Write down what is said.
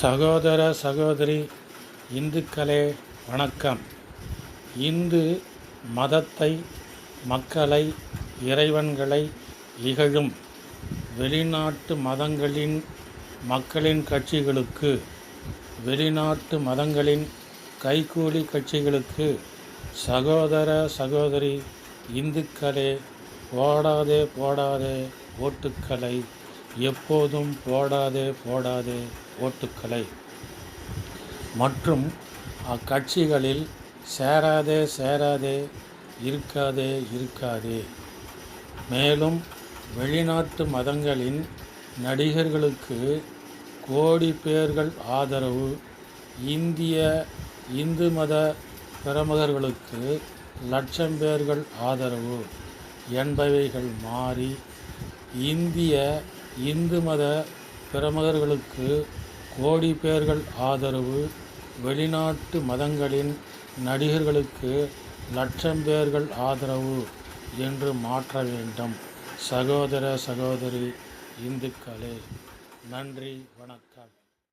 சகோதர சகோதரி இந்துக்களே வணக்கம். இந்து மதத்தை மக்களை இறைவன்களை இகழும் வெளிநாட்டு மதங்களின் மக்களின் கட்சிகளுக்கு வெளிநாட்டு மதங்களின் கைக்கூலி கட்சிகளுக்கு சகோதர சகோதரி இந்துக்களே போடாதே போடாதே ஓட்டுக்களை எப்போதும் போடாதே போடாதே ஓட்டுக்களை. மற்றும் அக்கட்சிகளில் சேராதே சேராதே இருக்காதே இருக்காதே. மேலும் வெளிநாட்டு மதங்களின் நடிகர்களுக்கு கோடி பேர்கள் ஆதரவு இந்திய இந்து மத பிரமுகர்களுக்கு லட்சம் பேர்கள் ஆதரவு என்பவைகள் மாறி இந்திய இந்து மத பிரமுகர்களுக்கு கோடி பேர்கள் ஆதரவு வெளிநாட்டு மதங்களின் நடிகர்களுக்கு லட்சம் பேர்கள் ஆதரவு என்று மாற்ற வேண்டும். சகோதர சகோதரி இந்துக்களே நன்றி வணக்கம்.